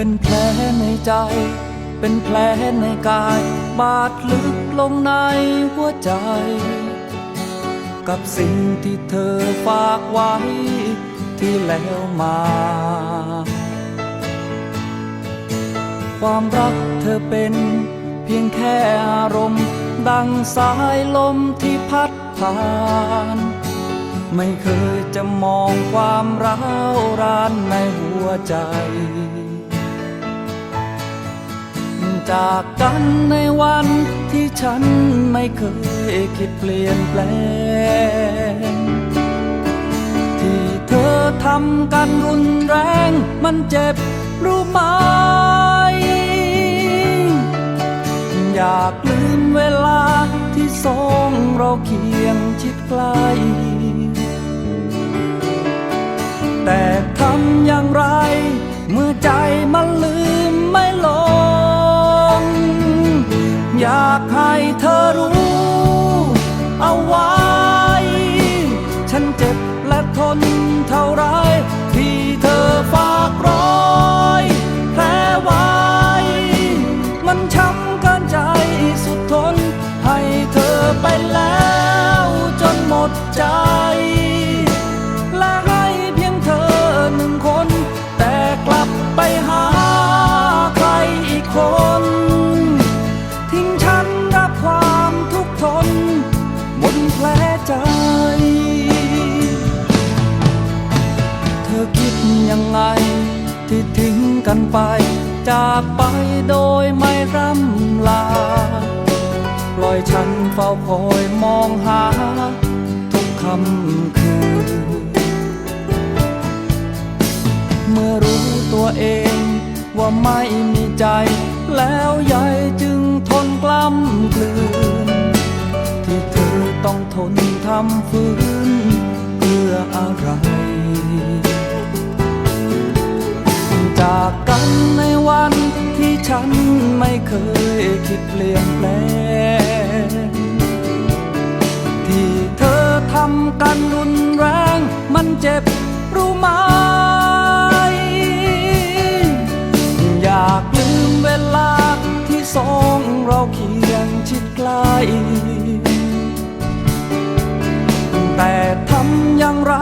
เป็นแผลในใจ เป็นแผลในกาย บาดลึกลงในหัวใจ กับสิ่งที่เธอฝากไว้ ที่แล้วมา ความรักเธอเป็นเพียงแค่อารมณ์ ดังสายลมที่พัดผ่านไม่เคยจะมองความร้าวรานในหัวใจ จากกันในวันที่ฉันไม่เคยคิดเปลี่ยนแปลง ที่เธอทำกันรุนแรงมันเจ็บรู้ไหม อยากลืมเวลาที่สองเราเคียงชิดใกล้ แต่ทำอย่างไร เมื่อใจมัน นเท่าไร กันไป จากไปโดยไม่ร่ำลา ปล่อยฉันเฝ้าคอยมองหา ทุกคำคืน เมื่อรู้ตัวเองว่าไม่มีใจ แล้วยายจึงทนกล้ำกลืน ที่เธอต้องทนทำฝืนเพื่ออะไร จากกันในวันที่ฉันไม่เคยคิดเปลี่ยนแปลง ที่เธอทำกันรุนแรง มันเจ็บรู้ไหม อยากลืมเวลาที่สองเราเคียงชิดใกล้ แต่ทำอย่างไร